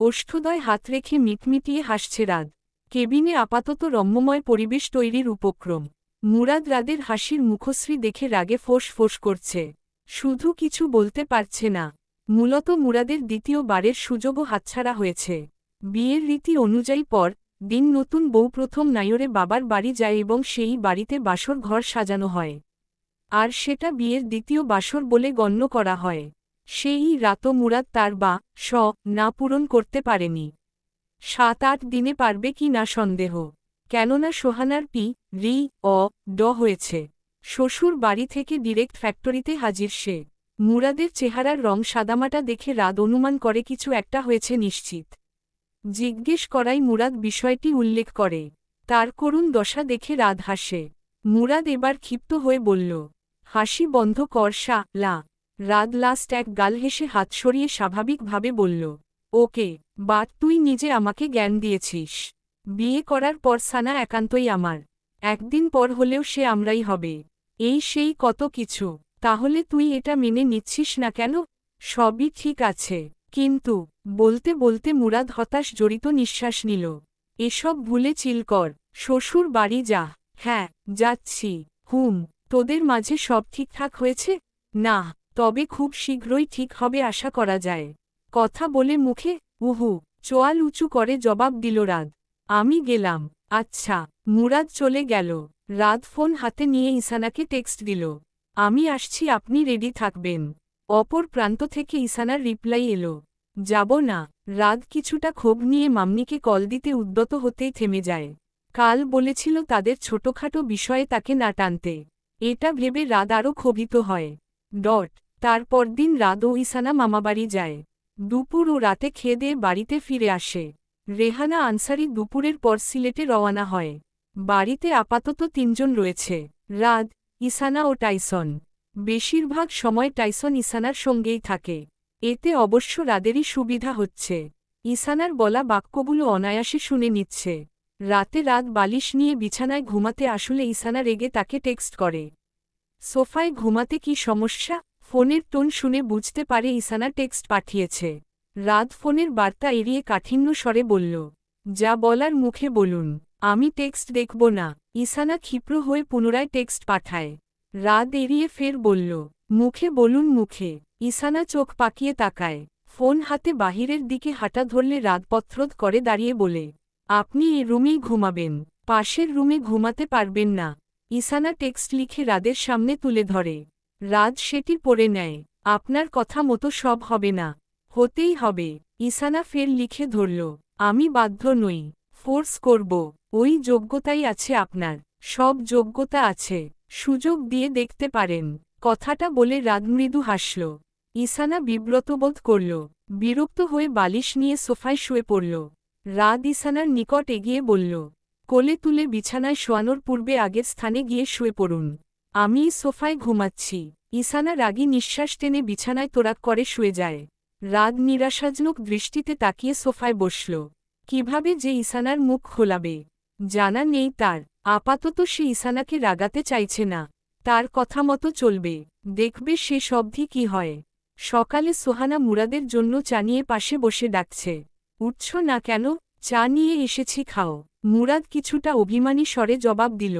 ওষ্ঠদয় হাত রেখে মিটমিটিয়ে হাসছে রাদ কেবিনে আপাতত রম্যময় পরিবেশ তৈরির উপক্রম। মুরাদ রাদের হাসির মুখশ্রী দেখে রাগে ফোঁস ফোঁস করছে। শুধু কিছু বলতে পারছে না। মূলত মুরাদের দ্বিতীয় বারের সুযোগও হাতছাড়া হয়েছে। বিয়ের রীতি অনুযায়ী পর, দিন নতুন বউ প্রথম নায়রে বাবার বাড়ি যায় এবং সেই বাড়িতে বাসর ঘর সাজানো হয়। আর সেটা বিয়ের দ্বিতীয় বাসর বলে গণ্য করা হয়। সেই রাতও মুরাদ তার বা, স, না পূরণ করতে পারেনি। সাত আট দিনে পারবে কি না সন্দেহ। কেননা সোহানার পি, রি, অ, ড হয়েছে। শ্বশুর বাড়ি থেকে ডিরেক্ট ফ্যাক্টরিতে হাজির সে। মুরাদের চেহারার রং সাদামাটা দেখে রাত অনুমান করে কিছু একটা হয়েছে নিশ্চিত। জিজ্ঞেস করাই মুরাদ বিষয়টি উল্লেখ করে। তার করুণ দশা দেখে রাত হাসে। মুরাদ এবার ক্ষিপ্ত হয়ে বলল, হাসি বন্ধ কর সা লা রাত লাস্ট এক গাল হেসে হাত সরিয়ে স্বাভাবিকভাবে বলল, ওকে বাট তুই নিজে আমাকে জ্ঞান দিয়েছিস। বিয়ে করার পর সানা একান্তই আমার। একদিন পর হলেও সে আমরাই হবে। এই সেই কত কিছু। তাহলে তুই এটা মেনে নিচ্ছিস না কেন? সবই ঠিক আছে। কিন্তু, বলতে বলতে মুরাদ হতাশ জড়িত নিঃশ্বাস নিল। এসব ভুলে চিল কর। শ্বশুর বাড়ি যা। হ্যাঁ যাচ্ছি। হুম, তোদের মাঝে সব ঠিকঠাক হয়েছে? না। তবে খুব শীঘ্রই ঠিক হবে আশা করা যায়। কথা বলে মুখে, উহু, চোয়াল উঁচু করে জবাব দিল রাত আমি গেলাম। আচ্ছা মুরাদ চলে গেল। রাত ফোন হাতে নিয়ে ইসানাকে টেক্সট দিল। আমি আসছি, আপনি রেডি থাকবেন। অপর প্রান্ত থেকে ইসানার রিপ্লাই এলো। যাব না। রাত কিছুটা ক্ষোভ নিয়ে মাম্মিকে কল দিতে উদ্যত হতেই থেমে যায়। কাল বলেছিল তাদের ছোটখাটো বিষয়ে তাকে না টানতে। এটা ভেবে রাত আরও ক্ষোভিত হয়। ডট। তারপর দিন রাত ও ইসানা মামাবাড়ি যায়। দুপুর ও রাতে খেয়ে বাড়িতে ফিরে আসে। রেহানা আনসারি দুপুরের পর সিলেটে রওয়ানা হয়। বাড়িতে আপাতত তিনজন রয়েছে, রাদ ইসানা ও টাইসন। বেশিরভাগ সময় টাইসন ইসানার সঙ্গেই থাকে। এতে অবশ্য রাদেরই সুবিধা হচ্ছে। ইসানার বলা বাক্যগুলো অনায়াসে শুনে নিচ্ছে। রাতে রাত বালিশ নিয়ে বিছানায় ঘুমাতে আসলে ইসানা রেগে তাকে টেক্সট করে। সোফায় ঘুমাতে কি সমস্যা? ফোনের টোন শুনে বুঝতে পারে ইসানা টেক্সট পাঠিয়েছে। রাত ফোনের বার্তা এড়িয়ে কাঠিন্য স্বরে বলল, যা বলার মুখে বলুন, আমি টেক্সট দেখব না। ইসানা ক্ষিপ্র হয়ে পুনরায় টেক্সট পাঠায়। রাত এড়িয়ে ফের বলল, মুখে বলুন মুখে। ইসানা চোখ পাকিয়ে তাকায়। ফোন হাতে বাহিরের দিকে হাঁটা ধরলে রাত পত্রদ করে দাঁড়িয়ে বলে, আপনি এ রুমেই ঘুমাবেন। পাশের রুমে ঘুমাতে পারবেন না। ইসানা টেক্সট লিখে রাদের সামনে তুলে ধরে। রাত সেটি পড়ে নেয়। আপনার কথা মতো সব হবে না। হতেই হবে। ইসানা ফের লিখে ধরল, আমি বাধ্য নই। ফোর্স করব। ওই যোগ্যতাই আছে আপনার। সব যোগ্যতা আছে। সুযোগ দিয়ে দেখতে পারেন। কথাটা বলে রাত মৃদু হাসল। ইসানা বিব্রতবোধ করল, বিরক্ত হয়ে বালিশ নিয়ে সোফায় শুয়ে পড়ল। রাত ইসানার নিকট এগিয়ে বলল কোলে তুলে বিছানায় শোয়ানোর পূর্বে আগের স্থানে গিয়ে শুয়ে পড়ুন। আমি সোফায় ঘুমাচ্ছি। ইসানা রাগী নিঃশ্বাস টেনে বিছানায় তোরাক করে শুয়ে যায়। রাগ নিরাশাজনক দৃষ্টিতে তাকিয়ে সোফায় বসল। কীভাবে যে ইসানার মুখ খোলাবে? জানা নেই তার। আপাতত সে ইসানাকে রাগাতে চাইছে না। তার কথা মতো চলবে। দেখবে সে সবধি কি হয়। সকালে সোহানা মুরাদের জন্য চানিয়ে পাশে বসে ডাকছে। উঠছ না কেন? চা নিয়ে এসেছি, খাও। মুরাদ কিছুটা অভিমানী স্বরে জবাব দিল,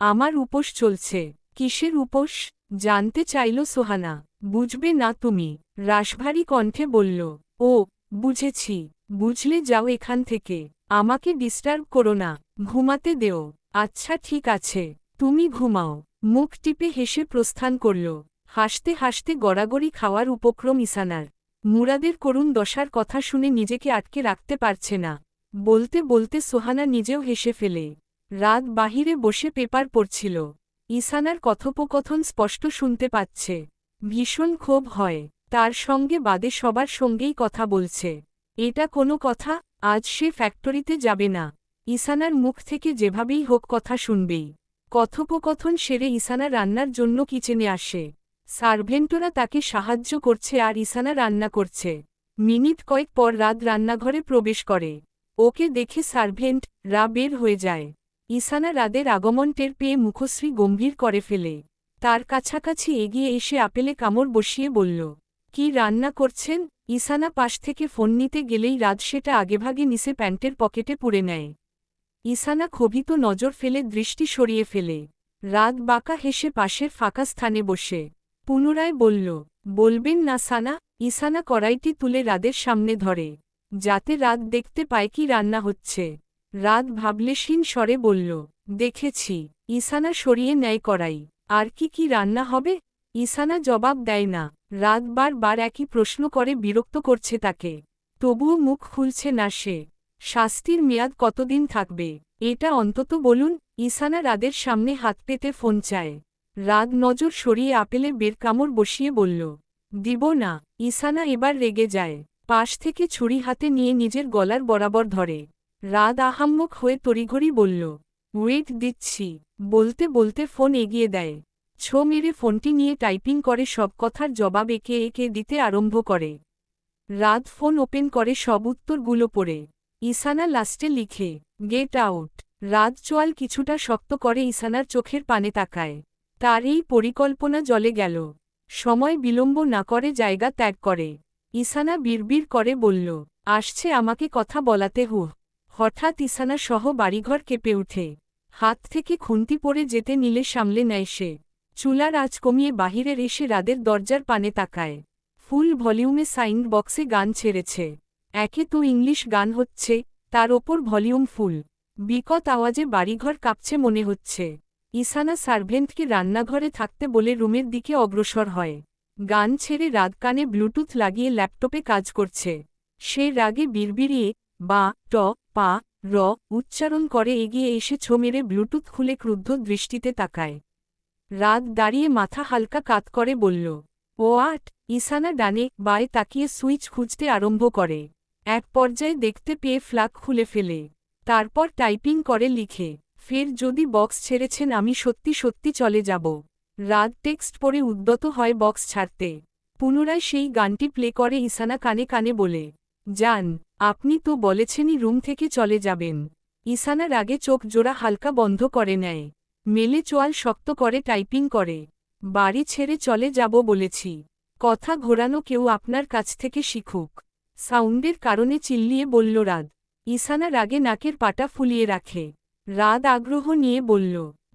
আমার উপোস চলছে। কিসের উপোস? জানতে চাইল সোহানা। বুঝবে না তুমি। রাশভারী কণ্ঠে বলল, ও, বুঝেছি। বুঝলে যাও এখান থেকে। আমাকে ডিস্টার্ব করো না। ঘুমাতে দেও। আচ্ছা ঠিক আছে। তুমি ঘুমাও। মুখ টিপে হেসে প্রস্থান করল, হাসতে হাসতে গড়াগড়ি খাওয়ার উপক্রম ইসানার। মুরাদের করুণ দশার কথা শুনে নিজেকে আটকে রাখতে পারছে না। বলতে বলতে সোহানা নিজেও হেসে ফেলে। রাত বাহিরে বসে পেপার পড়ছিল। ইসানার কথোপকথন স্পষ্ট শুনতে পাচ্ছে। ভীষণ ক্ষোভ হয়। তার সঙ্গে বাদে সবার সঙ্গেই কথা বলছে। এটা কোনো কথা? আজ সে ফ্যাক্টরিতে যাবে না। ইসানার মুখ থেকে যেভাবেই হোক কথা শুনবেই। কথোপকথন সেরে ইসানা রান্নার জন্য কিচেনে আসে। সার্ভেন্টরা তাকে সাহায্য করছে আর ইসানা রান্না করছে। মিনিট কয়েক পর রাত রান্নাঘরে প্রবেশ করে। ওকে দেখে সার্ভেন্ট রা বের হয়ে যায়। ইসানা রাদের আগমন টের পেয়ে মুখশ্রী গম্ভীর করে ফেলে। তার কাছাকাছি এগিয়ে এসে আপেলে কামড় বসিয়ে বলল, কি রান্না করছেন? ইসানা পাশ থেকে ফোন নিতে গেলেই রাত সেটা আগেভাগে নিচে প্যান্টের পকেটে পুরে নেয়। ইসানা ক্ষোভিত নজর ফেলে দৃষ্টি সরিয়ে ফেলে। রাত বাঁকা হেসে পাশের ফাঁকা স্থানে বসে। পুনরায় বলল, বলবেন না সানা? ইসানা কড়াইটি তুলে রাদের সামনে ধরে। যাতে রাত দেখতে পায় কি রান্না হচ্ছে। রাত ভাবলেশীন স্বরে বলল, দেখেছি ইসানা সরিয়ে নেয় কড়াই। আর কি কি রান্না হবে? ইসানা জবাব দেয় না। রাত বার একই প্রশ্ন করে বিরক্ত করছে তাকে। তবুও মুখ খুলছে না সে। শাস্তির মেয়াদ কতদিন থাকবে? এটা অন্তত বলুন ইসানা রাদের সামনে হাত পেতে ফোন চায়। রাত নজর সরিয়ে আপেলে বের কামড় বসিয়ে বলল, দিব না। ইসানা এবার রেগে যায়। পাশ থেকে ছুরি হাতে নিয়ে নিজের গলার বরাবর ধরে। রাত আহাম্মক হয়ে তড়িঘড়ি বলল, ওয়েট দিচ্ছি। বলতে বলতে ফোন এগিয়ে দেয়। ছো মেরে ফোনটি নিয়ে টাইপিং করে সব কথার জবাব একে একে দিতে আরম্ভ করে। রাত ফোন ওপেন করে সব উত্তরগুলো পড়ে। ইসানা লাস্টে লিখে, গেট আউট। রাত চোয়াল কিছুটা শক্ত করে ইসানার চোখের পানে তাকায়। তার এই পরিকল্পনা জলে গেল। সময় বিলম্ব না করে জায়গা ত্যাগ করে। ইসানা বিড়বিড় করে বলল, আসছে আমাকে কথা বলাতে হু। হঠাৎ ইসানা সহ বাড়িঘর কেঁপে উঠে হাত থেকে খুন্তি পড়ে যেতে নিলে সামলে নেয় সে। চুলার আজ কমিয়ে বাহিরের এসে রাদের দরজার পানে তাকায়। ফুল ভলিউমে সাইন বক্সে গান ছেড়েছে। একে তো ইংলিশ গান হচ্ছে, তার ওপর ভলিউম ফুল। বিকট আওয়াজে বাড়িঘর কাঁপছে মনে হচ্ছে। ইসানা সার্ভেন্টকে রান্নাঘরে থাকতে বলে রুমের দিকে অগ্রসর হয়। গান ছেড়ে রাত কানে ব্লুটুথ লাগিয়ে ল্যাপটপে কাজ করছে। সে রাগে বিড়বিড়িয়ে বা, ট, পা, র উচ্চারণ করে এগিয়ে এসে ছো মেরে ব্লুটুথ খুলে ক্রুদ্ধ দৃষ্টিতে তাকায়। রাত দাঁড়িয়ে মাথা হালকা কাত করে বলল, ও আট ইসানা ডানে বায়ে তাকিয়ে সুইচ খুঁজতে আরম্ভ করে। এক পর্যায়ে দেখতে পেয়ে ফ্লাগ খুলে ফেলে। তারপর টাইপিং করে লিখে, ফের যদি বক্স ছেড়েছেন আমি সত্যি সত্যি চলে যাব। রাত টেক্সট পরে উদ্যত হয় বক্স ছাড়তে। পুনরায় সেই গানটি প্লে করে ইসানা কানে কানে বলে যান আপনি তো বলেছেনই রুম থেকে চলে যাবেন। ইসানার আগে চোখ জোড়া হালকা বন্ধ করে নেয়। মেলে চোয়াল শক্ত করে টাইপিং করে, বাড়ি ছেড়ে চলে যাব বলেছি। কথা ঘোরানো কেউ আপনার কাছ থেকে শিখুক। সাউন্ডের কারণে চিল্লিয়ে বলল রাদ। ইসানা রাগে নাকের পাটা ফুলিয়ে রাখে। রাদ আগ্রহ নিয়ে বলল,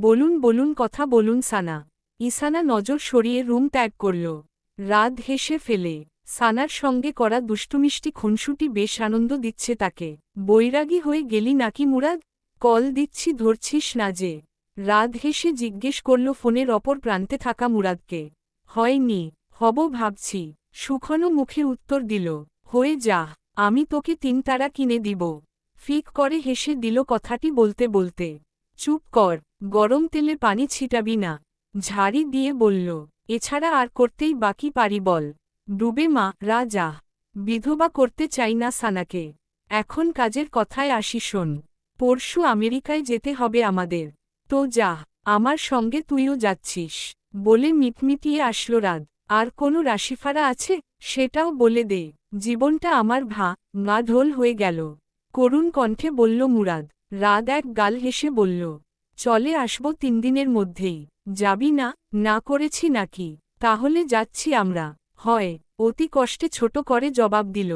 বলুন বলুন, কথা বলুন সানা। ইসানা নজর সরিয়ে রুম ত্যাগ করল। রাত হেসে ফেলে। সানার সঙ্গে করা দুষ্টুমিষ্টি খুনসুটি বেশ আনন্দ দিচ্ছে তাকে। বৈরাগী হয়ে গেলি নাকি মুরাদ? কল দিচ্ছি, ধরছিস না যে। রাত হেসে জিজ্ঞেস করল ফোনের অপর প্রান্তে থাকা মুরাদকে। হয়নি, হব ভাবছি। সুখনো মুখে উত্তর দিল, হয়ে যা, আমি তোকে তিন তারা কিনে দিব। ফিক করে হেসে দিল কথাটি বলতে বলতে। চুপ কর, গরম তেলে পানি ছিটাবি না। ঝাড়ি দিয়ে বলল, এছাড়া আর করতেই বাকি পারি বল। ডুবে মা রাজা বিধবা করতে চাই না সানাকে। এখন কাজের কথায় আসি শোন। পরশু আমেরিকায় যেতে হবে আমাদের। তো যা, আমার সঙ্গে তুইও যাচ্ছিস। বলে মিটমিটিয়ে আসল রাত আর কোনো রাশিফারা আছে? সেটাও বলে দে। জীবনটা আমার ভা মা ঢোল হয়ে গেল। করুণ কণ্ঠে বলল মুরাদ। রাত এক গাল হেসে বলল চলে আসব তিন দিনের মধ্যেই। যাবি না না করেছি নাকি? তাহলে যাচ্ছি আমরা। হয়, অতি কষ্টে ছোট করে জবাব দিল।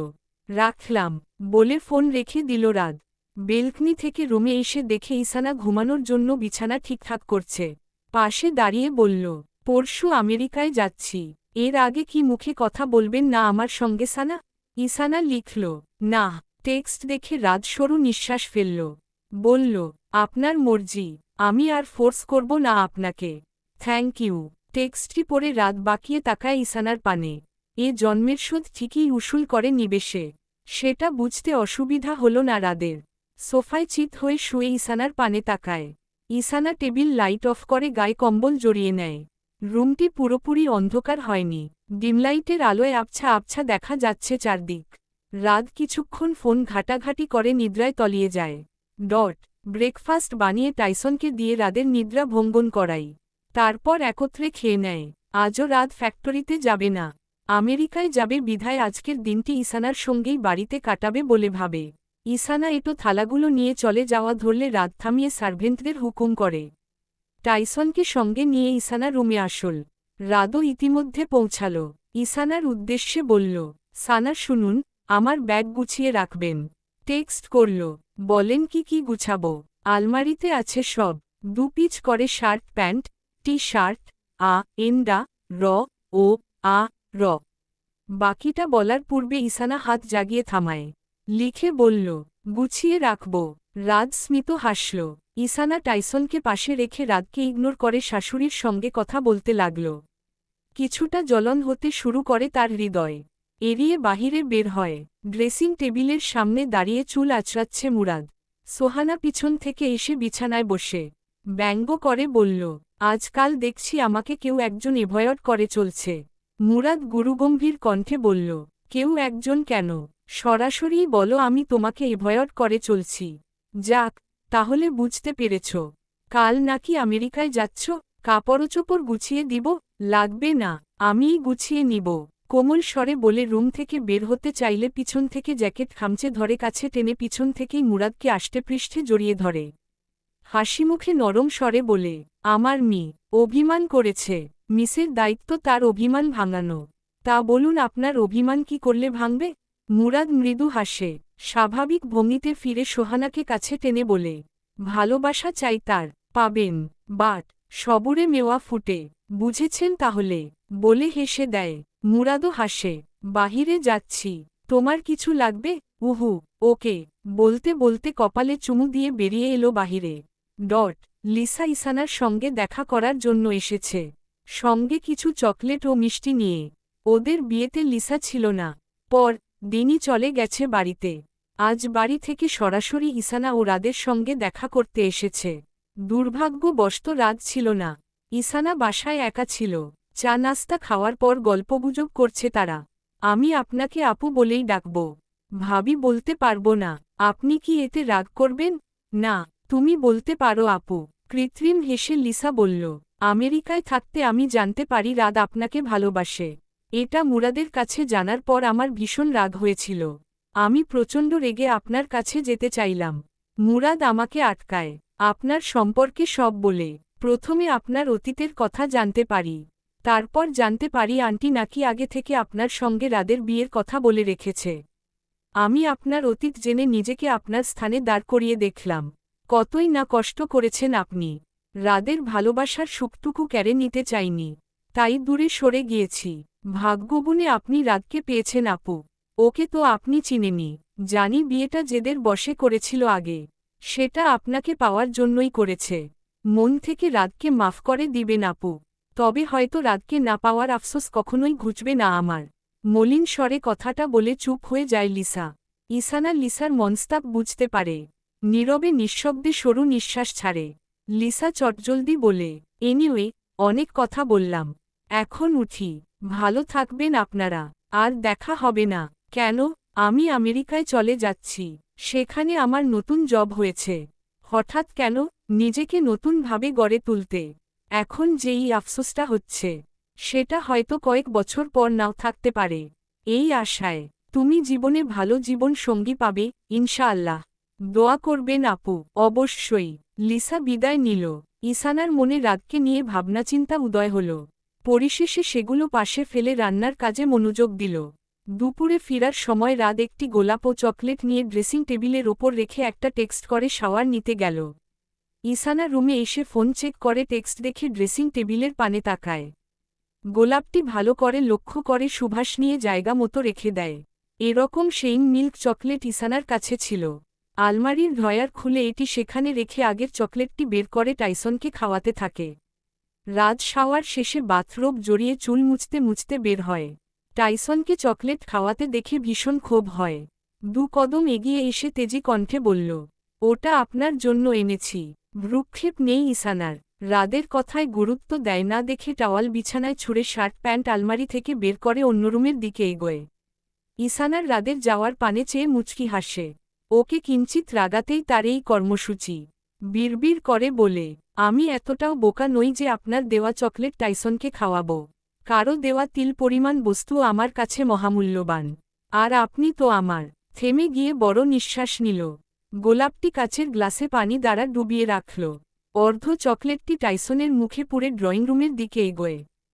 রাখলাম, বলে ফোন রেখে দিল রাত বেলকনি থেকে রুমে এসে দেখে ইসানা ঘুমানোর জন্য বিছানা ঠিকঠাক করছে। পাশে দাঁড়িয়ে বলল, পরশু আমেরিকায় যাচ্ছি। এর আগে কি মুখে কথা বলবেন না আমার সঙ্গে, সানা? ইসানা লিখল না টেক্সট দেখে রাত সরু নিঃশ্বাস ফেলল। বলল, আপনার মর্জি। আমি আর ফোর্স করব না আপনাকে। Thank you. টেক্সটটি পরে রাত বাকিয়ে তাকায় ইসানার পানে। এ জন্মের শোধ ঠিকই উসুল করে নিবেশে। সেটা বুঝতে অসুবিধা হল না রাদের। সোফায় চিত হয়ে শুয়ে ইসানার পানে তাকায়। ইসানা টেবিল লাইট অফ করে গায়ে কম্বল জড়িয়ে নেয়। রুমটি পুরোপুরি অন্ধকার হয়নি। ডিমলাইটের আলোয় আবছা আবছা দেখা যাচ্ছে চারদিক। রাত কিছুক্ষণ ফোন ঘাটাঘাটি করে নিদ্রায় তলিয়ে যায়। ডট ব্রেকফাস্ট বানিয়ে টাইসনকে দিয়ে রাদের নিদ্রা ভঙ্গন করাই। তারপর একত্রে খেয়ে নেয়। আজও রাত ফ্যাক্টরিতে যাবে না। আমেরিকায় যাবে বিধায় আজকের দিনটি ইসানার সঙ্গেই বাড়িতে কাটাবে বলে ভাবে। ইসানা এটো থালাগুলো নিয়ে চলে যাওয়া ধরলে রাত থামিয়ে সার্ভেন্টদের হুকুম করে। টাইসনকে সঙ্গে নিয়ে ইসানা রুমে আসল। রাদও ইতিমধ্যে পৌঁছাল। ইসানার উদ্দেশ্যে বলল, সানা, শুনুন, আমার ব্যাগ গুছিয়ে রাখবেন। টেক্সট করল, বলেন কি কি গুছাবো? আলমারিতে আছে সব। দু পিচ করে শার্ট প্যান্ট টি শার্ট আ, এন্ডা, র, ও, আ, র। বাকিটা বলার পূর্বে ইসানা হাত জাগিয়ে থামায়। লিখে বলল, গুছিয়ে রাখব। রাজ স্মিত হাসল। ইসানা টাইসনকে পাশে রেখে রাতকে ইগনোর করে শাশুড়ির সঙ্গে কথা বলতে লাগল। কিছুটা জ্বলন হতে শুরু করে তার হৃদয়। এড়িয়ে বাহিরে বের হয়। ড্রেসিং টেবিলের সামনে দাঁড়িয়ে চুল আচড়াচ্ছে মুরাদ। সোহানা পিছন থেকে এসে বিছানায় বসে। ব্যঙ্গ করে বলল, আজকাল দেখছি আমাকে কেউ একজন এভয়েড করে চলছে। মুরাদ গুরুগম্ভীর কণ্ঠে বলল, কেউ একজন কেন? সরাসরি বলো আমি তোমাকে এভয়েড করে চলছি। যাক, তাহলে বুঝতে পেরেছ। কাল নাকি আমেরিকায় যাচ্ছ, কাপড়চোপড় গুছিয়ে দিব, লাগবে না, আমিই গুছিয়ে নিব। কোমল স্বরে বলে, রুম থেকে বের হতে চাইলে পিছন থেকে জ্যাকেট খামচে ধরে, কাছে টেনে পিছন থেকেই মুরাদকে আষ্টেপৃষ্ঠে জড়িয়ে ধরে। হাসিমুখে নরম স্বরে বলে, আমার মি অভিমান করেছে। মিসের দায়িত্ব তার অভিমান ভাঙানো। তা বলুন আপনার অভিমান কি করলে ভাঙবে? মুরাদ মৃদু হাসে, স্বাভাবিক ভঙ্গিতে ফিরে সোহানাকে কাছে টেনে বলে, ভালোবাসা চাই তার, পাবেন, বাট, সবুরে মেওয়া ফুটে, বুঝেছেন তাহলে? বলে হেসে দেয়। মুরাদও হাসে, বাহিরে যাচ্ছি, তোমার কিছু লাগবে? উহু, ওকে। বলতে বলতে কপালে চুমু দিয়ে বেরিয়ে এলো বাহিরে। ডট, লিসা ইসানার সঙ্গে দেখা করার জন্য এসেছে। সঙ্গে কিছু চকলেট ও মিষ্টি নিয়ে। ওদের বিয়েতে লিসা ছিল না। পর, দিনই চলে গেছে বাড়িতে। আজ বাড়ি থেকে সরাসরি ইসানা ও রাদের সঙ্গে দেখা করতে এসেছে। দুর্ভাগ্যবশত রাত ছিল না। ইসানা বাসায় একা ছিল। চা নাস্তা খাওয়ার পর গল্পগুজব করছে তারা। আমি আপনাকে আপু বলেই ডাকব। ভাবি বলতে পারব না, আপনি কি এতে রাগ করবেন? না, তুমি বলতে পারো আপু। কৃত্রিম হেসে লিসা বলল, আমেরিকায় থাকতে আমি জানতে পারি রাত আপনাকে ভালোবাসে। এটা মুরাদের কাছে জানার পর আমার ভীষণ রাগ হয়েছিল। আমি প্রচণ্ড রেগে আপনার কাছে যেতে চাইলাম। মুরাদ আমাকে আটকায়। আপনার সম্পর্কে সব বলে, প্রথমে আপনার অতীতের কথা জানতে পারি। তারপর জানতে পারি আন্টি নাকি আগে থেকে আপনার সঙ্গে রাদের বিয়ের কথা বলে রেখেছে। আমি আপনার অতীত জেনে নিজেকে আপনার স্থানে দাঁড় করিয়ে দেখলাম। কতই না কষ্ট করেছেন আপনি। রাদের ভালোবাসার সুখটুকু ক্যারে নিতে চাইনি। তাই দূরে সরে গিয়েছি। ভাগ্যগুণে আপনি রাতকে পেয়েছেন আপু। ওকে তো আপনি চিনেনি জানি বিয়েটা যেদের বসে করেছিল আগে। সেটা আপনাকে পাওয়ার জন্যই করেছে। মন থেকে রাতকে মাফ করে দিবেন আপু। তবে হয়তো রাতকে না পাওয়ার আফসোস কখনোই ঘুচবে না আমার। মলিন স্বরে কথাটা বলে চুপ হয়ে যায় লিসা। ইসানা লিসার মনস্তাপ বুঝতে পারে। নীরবে নিঃশব্দে সরু নিঃশ্বাস ছাড়ে। লিসা চটজলদি বলে এনিওয়ে অনেক কথা বললাম। এখন উঠি। ভালো থাকবেন আপনারা। আর দেখা হবে না। কেন? আমি আমেরিকায় চলে যাচ্ছি। সেখানে আমার নতুন জব হয়েছে। হঠাৎ কেন? নিজেকে নতুনভাবে গড়ে তুলতে। এখন যেই আফসোসটা হচ্ছে, সেটা হয়তো কয়েক বছর পর নাও থাকতে পারে। এই আশায়, তুমি জীবনে ভালো জীবন সঙ্গী পাবে, ইনশাআল্লাহ। দোয়া করবেন আপু। অবশ্যই। লিসা বিদায় নিল। ইসানার মনে রাতকে নিয়ে ভাবনাচিন্তা উদয় হল। পরিশেষে সেগুলো পাশে ফেলে রান্নার কাজে মনোযোগ দিল। দুপুরে ফিরার সময় রাত একটি গোলাপ ও চকলেট নিয়ে ড্রেসিং টেবিলের ওপর রেখে একটা টেক্সট করে শাওয়ার নিতে গেল। ইসানা রুমে এসে ফোন চেক করে, টেক্সট দেখে ড্রেসিং টেবিলের পানে তাকায়। গোলাপটি ভালো করে লক্ষ্য করে সুভাষ নিয়ে জায়গা মতো রেখে দেয়। এরকম সেইম মিল্ক চকলেট ইসানার কাছে ছিল। আলমারির ড্রয়ার খুলে এটি সেখানে রেখে আগের চকলেটটি বের করে টাইসনকে খাওয়াতে থাকে। রাজ শাওয়ার শেষে বাথরোব জড়িয়ে চুল মুছতে মুছতে বের হয়। টাইসনকে চকলেট খাওয়াতে দেখে ভীষণ ক্ষোভ হয়। দু কদম এগিয়ে এসে তেজি কণ্ঠে বলল, ওটা আপনার জন্য এনেছি। ভ্রুক্ষেপ নেই ইসানার। রাদের কথায় গুরুত্ব দেয় না দেখে টাওয়াল বিছানায় ছুঁড়ে শার্ট, প্যান্ট, আলমারি থেকে বের করে অন্য রুমের দিকে এগোয়। ইসানার রাদের যাওয়ার পানে চেয়ে মুচকি হাসে। ওকে কিঞ্চিত রাগাতেই তার এই কর্মসূচি। বিড়বিড় করে বলে, আমি এতটাও বোকা নই যে আপনার দেওয়া চকলেট টাইসনকে খাওয়াবো। কারও দেওয়া তিল পরিমাণ বস্তু আমার কাছে মহামূল্যবান। আর আপনি তো আমার। থেমে গিয়ে বড় নিঃশ্বাস নিল। গোলাপটি কাচের গ্লাসে পানি দ্বারা ডুবিয়ে রাখল। অর্ধ চকলেটটি টাইসনের মুখে পুরে ড্রয়িং রুমের দিকে এগোয়।